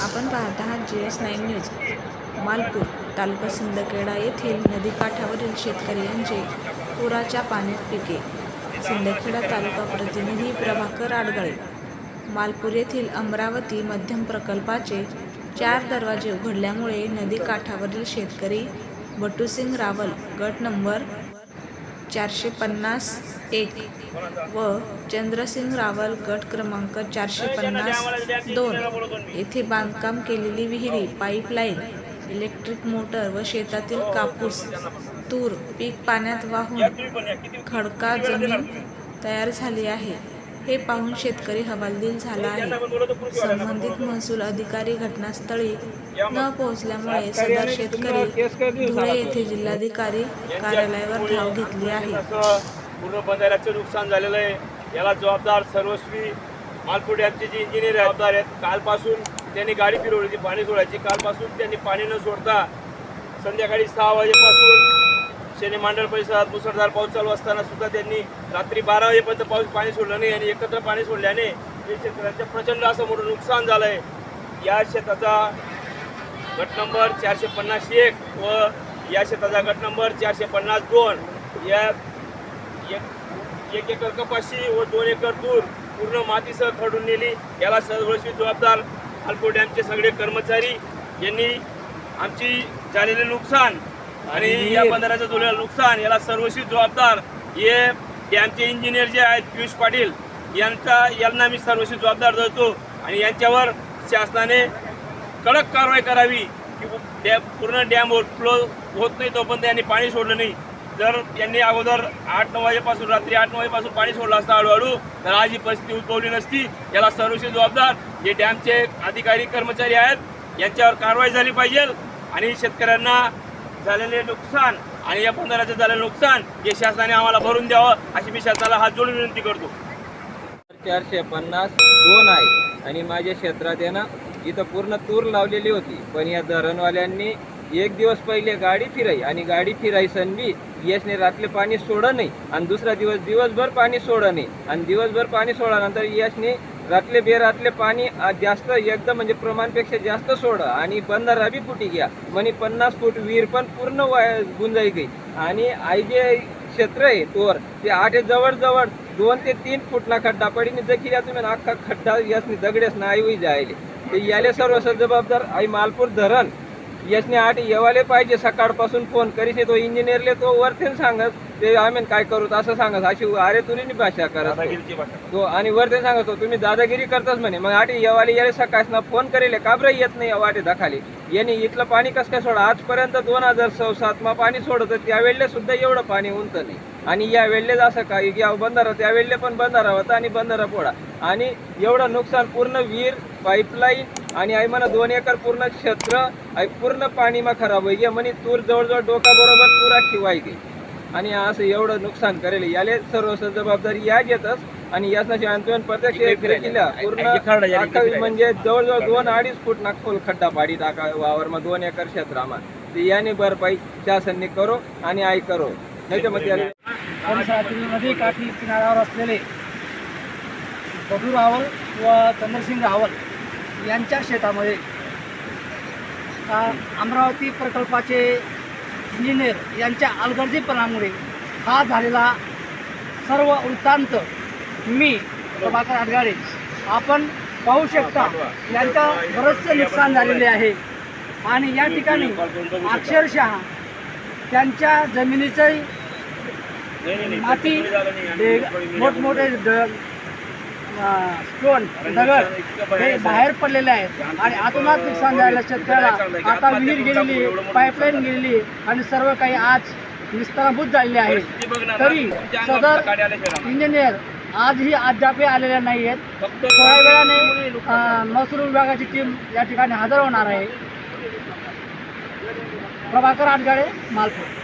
आपण पाहत आहात G S nine news Malpur taluka Sindkheda येथील नदीकाठावरील शेतकरी यांचे पुराच्या पाण्यात पिके. सिंदखेडा तालुका प्रतिनिधी प्रभाकर आडगळे मालपूर येथील अमरावती मध्यम प्रकल्पाचे चार दरवाजे उघडल्यामुळे नदीकाठावरील शेतकरी बटूसिंग रावल गट नंबर चारशे पन्नास एक व चंद्रसिंग रावल गट क्रमांक चारशे पन्नास दोन. येथे बांधकाम केलेली विहिरी पाईपलाईन इलेक्ट्रिक मोटर व शेतातील कापूस तूर पीक पाण्यात वाहून खडका जमीन तयार झाली आहे. हे पाहून शेतकरी हवालदिल झाला आहे. संबंधित महसूल अधिकारी घटनास्थळी न पोहोचल्यामुळे सदर शेतकरी धुळे येथे जिल्हाधिकारी कार्यालयावर धाव घेतली आहे. पूर्ण बंधाऱ्याचं नुकसान झालेलं आहे. याला जबाबदार सर्वस्वी मालपूर डॅमचे जे इंजिनियर जबाबदार आहेत. कालपासून त्यांनी गाडी फिरवली होती पाणी सोडायची. कालपासून त्यांनी पाणी न सोडता संध्याकाळी सहा वाजेपासून शनी मांडळ परिसरात मुसळधार पाऊस चालू असताना सुद्धा त्यांनी रात्री बारा वाजेपर्यंत पाऊस पाणी सोडलं नाही आणि एकत्र पाणी सोडल्याने हे शेतकऱ्यांचं प्रचंड असं मोठं नुकसान झालं आहे या शेताचा गट नंबर चारशे पन्नास एक व या शेताचा गट नंबर चारशे पन्नास दोन या एक एक एकर कपाशी व दोन एकर तूर पूर्ण मातीसह खडून नेली. याला सर्वस्वी जबाबदार अल्पो डॅमचे सगळे कर्मचारी यांनी आमची झालेले नुकसान आणि या बंदराचं झालेलं नुकसान याला सर्वस्वी जबाबदार हे डॅमचे इंजिनियर जे आहेत पियुष पाटील यांचा यांना मी सर्वस्वी जबाबदार धरतो आणि यांच्यावर शासनाने कडक कारवाई करावी की डॅम पूर्ण डॅम ओव्हरफ्लो होत नाही तोपर्यंत यांनी पाणी सोडलं नाही. जर यांनी अगोदर आठ नऊ वाजेपासून रात्री आठ नऊ वाजेपासून पाणी सोडलं असतं हळूहळू तर आज ही परिस्थिती उद्भवली नसती. याला सर्वस्वी जबाबदार जे डॅमचे अधिकारी कर्मचारी आहेत यांच्यावर कारवाई झाली पाहिजे आणि शेतकऱ्यांना झालेले नुकसान आणि या बंदराचं झालेलं नुकसान हे शासनाने आम्हाला भरून द्यावं अशी मी शासनाला हात जोडून विनंती करतो. चारशे पन्नास दोन आहे आणि माझ्या क्षेत्रात आहे ना इथं पूर्ण तूर लावलेली होती. पण या धरणवाल्यांनी एक दिवस पहिले गाडी फिराई आणि गाडी फिराई सनबी यशने रातले पाणी सोडं नाही आणि दुसरा दिवस दिवसभर पाणी सोडं नाही आणि दिवसभर पाणी सोडल्यानंतर यशने रातले बेरातले पाणी जास्त एकदम म्हणजे प्रमाणपेक्षा जास्त सोडं आणि बंधारा बी फुटी घ्या. म्हणे पन्नास फूट विहीर पण पूर्ण वाय गुंजाई गई आणि आई जे क्षेत्र आहे तोर ते आठ जवळजवळ दोन ते तीन फुटना खड्डा पडीने देखील तुम्ही अख्खा खड्डा यासनी दगड्यास नाही होई जायले ते याले सर्व जबाबदार आई मालपूर धरण यशने आठ येवाले पाहिजे. सकाळपासून फोन करीत तो इंजिनियरले तो वरतीन सांगत. ते आम्ही काय करू असं सांगत अशी अरे तुरीनी भाषा करत दादागिरीची भाषा तो आणि वरती सांगतो तुम्ही दादागिरी करताच म्हणे. मग आठी येवाले याले सकाळच फोन करेल काबर येत नाही वाटे दाखाली यांनी इथलं पाणी कसं काय सोडा? आजपर्यंत दोन हजार सौ सातमा पाणी सोडत त्यावेळेला सुद्धा एवढं पाणी उंत नाही. आणि या वेळेस असं काय की या बंधारा त्यावेळेला पण बंधारा होता आणि बंधारा पोळा. आणि एवढं नुकसान पूर्ण विहीर पाईपलाईन आणि आई म्हणा दोन एकर पूर्ण क्षेत्र आई पूर्ण पाणी मग खराब होई म्हणे. तूर जवळजवळ डोका बरोबर तुरा गे. आणि असं एवढं नुकसान करेल. याले सर्व जबाबदारी या घेतच आणि यासाठी अंतवन प्रत्यक्ष केल्या. पूर्ण म्हणजे जवळजवळ दोन अडीच फूट नागपूर खड्डा पाडी टाका वावर मग दोन एकर क्षेत्रामा ते याने भरपाई शासनने करो आणि आई करो. नदी काठी किनाऱ्यावर असलेले बबलू रावल व चंद्रसिंग रावल यांच्या शेतामध्ये अमरावती प्रकल्पाचे इंजिनियर यांच्या अलगर्जीपणामुळे हा झालेला सर्व वृत्तांत मी प्रभाकर आडगाडे आपण पाहू शकता यांचं बरंचसे नुकसान झालेले आहे. आणि या ठिकाणी अक्षरशः त्यांच्या जमिनीचंही माती मोठमोठे स्टोन दगड हे बाहेर पडलेले आहेत. आणि आतोनात नुकसान झालेलं शेतकऱ्याला आता विहीर गेलेली पाईपलाईन गेलेली आणि सर्व काही आज निस्तराभूत झालेले आहे. तरी सदर इंजिनियर आजही अद्यापही आलेल्या नाही आहेत थोड्या वेळाने महसूल विभागाची टीम या ठिकाणी हजर होणार आहे. प्रभाकर आटगाडे मालपूर.